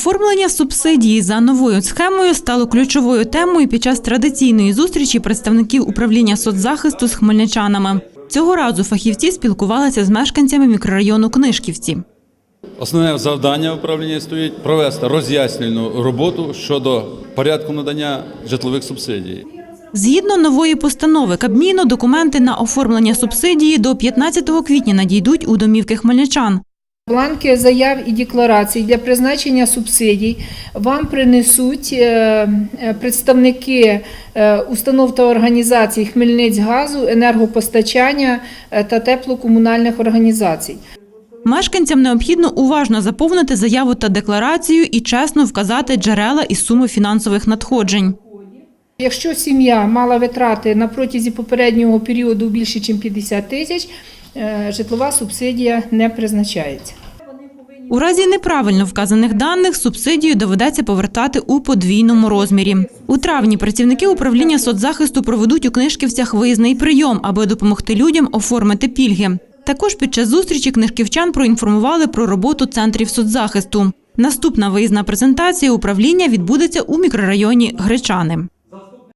Оформлення субсидії за новою схемою стало ключовою темою під час традиційної зустрічі представників управління соцзахисту з хмельничанами. Цього разу фахівці спілкувалися з мешканцями мікрорайону Книжківці. Основне завдання управління стоїть провести роз'яснювальну роботу щодо порядку надання житлових субсидій. Згідно нової постанови Кабміну, документи на оформлення субсидії до 15 квітня надійдуть у домівки хмельничан. Бланки заяв і декларацій для призначення субсидій вам принесуть е, е, представники е, установ та організацій Хмельницьгазу, енергопостачання та теплокомунальних організацій. Мешканцям необхідно уважно заповнити заяву та декларацію і чесно вказати джерела і суми фінансових надходжень. Якщо сім'я мала витрати на протязі попереднього періоду більше, ніж 50 тисяч, житлова субсидія не призначається. У разі неправильно вказаних даних субсидію доведеться повертати у подвійному розмірі. У травні працівники управління соцзахисту проведуть у книжківцях виїзний прийом, аби допомогти людям оформити пільги. Також під час зустрічі книжківчан проінформували про роботу центрів соцзахисту. Наступна виїзна презентація управління відбудеться у мікрорайоні Гречани.